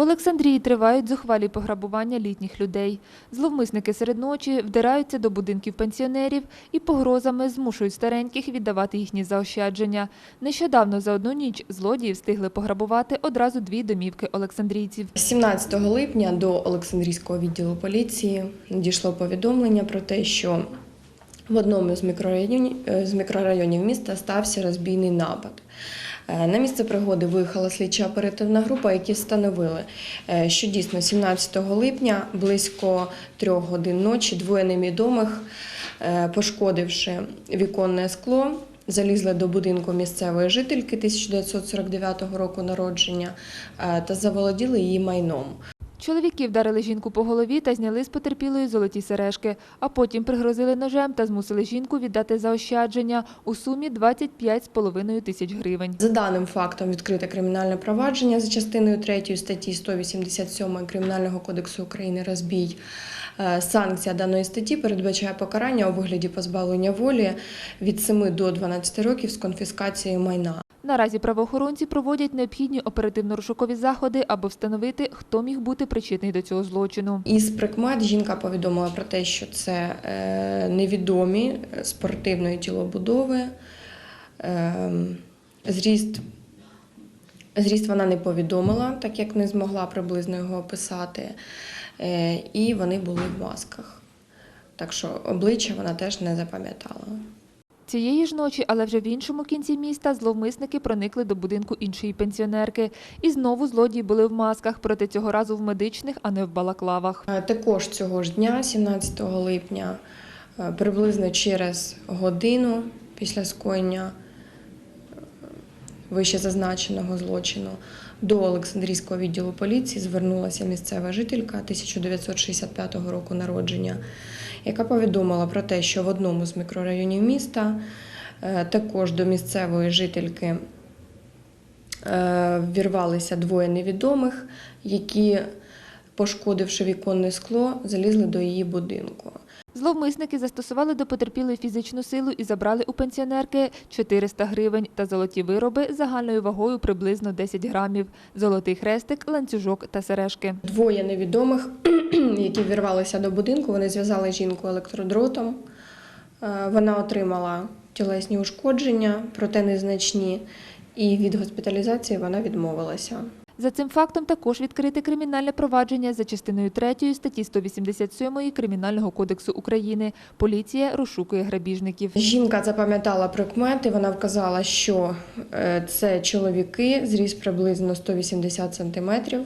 В Олександрії тривають зухвалі пограбування літніх людей. Зловмисники серед ночі вдираються до будинків пенсіонерів і погрозами змушують стареньких віддавати їхні заощадження. Нещодавно за одну ніч злодії встигли пограбувати одразу дві домівки олександрійців. 17 липня до Олександрійського відділу поліції надійшло повідомлення про те, що в одному з мікрорайонів, е, з мікрорайонів міста стався розбійний напад. Е, На місце пригоди виїхала слідча оперативна група, які встановили, е, що дійсно 17 липня близько трьох годин ночі двоє невідомих, пошкодивши віконне скло, залізли до будинку місцевої жительки 1949 року народження та заволоділи її майном. Чоловіки вдарили жінку по голові та зняли з потерпілої золоті сережки, а потім пригрозили ножем та змусили жінку віддати заощадження у сумі 25,5 тисяч гривень. За даним фактом відкрите кримінальне провадження за частиною 3 статті 187 Кримінального кодексу України розбій. Е, Санкція даної статті передбачає покарання у вигляді позбавлення волі від 7 до 12 років з конфіскацією майна. Наразі правоохоронці проводять необхідні оперативно-розшукові заходи, аби встановити, хто міг бути причетний до цього злочину. Із прикмет жінка повідомила про те, що це е, невідомі е, спортивної тілобудови. Зріст, зріст вона не повідомила, так як не змогла приблизно його описати. Е, І вони були в масках. Так що обличчя вона теж не запам'ятала. Цієї ж ночі, але вже в іншому кінці міста, зловмисники проникли до будинку іншої пенсіонерки. І знову злодії були в масках, проте цього разу в медичних, а не в балаклавах. Е, Також цього ж дня, 17 липня, е, приблизно через годину після скоєння вище зазначеного злочину. До Олександрійського відділу поліції звернулася місцева жителька 1965 року народження, яка повідомила про те, що в одному з мікрорайонів міста е, також до місцевої жительки вірвалися ввірвалися двоє невідомих, які, пошкодивши віконне скло, залізли до її будинку. Зловмисники застосували до потерпілої фізичну силу і забрали у пенсіонерки 400 гривень та золоті вироби загальною вагою приблизно 10 грамів, золотий хрестик, ланцюжок та сережки. Двоє невідомих, які ввірвалися до будинку, вони зв'язали жінку електродротом. Е, Вона отримала тілесні ушкодження, проте незначні, і від госпіталізації вона відмовилася. За цим фактом також відкрите кримінальне провадження за частиною 3 статті 187 Кримінального кодексу України. Поліція розшукує грабіжників. Жінка запам'ятала прикмети, вона вказала, що е, це чоловіки, зріс приблизно 180 сантиметрів,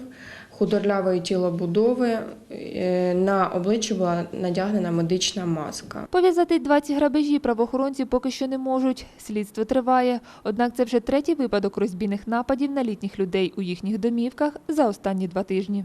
худорлявої тілобудови, е, на обличчі була надягнена медична маска. Пов'язати 20 грабежі правоохоронці поки що не можуть. Слідство триває. Однак це вже третій випадок розбійних нападів на літніх людей у їхніх домівках за останні два тижні.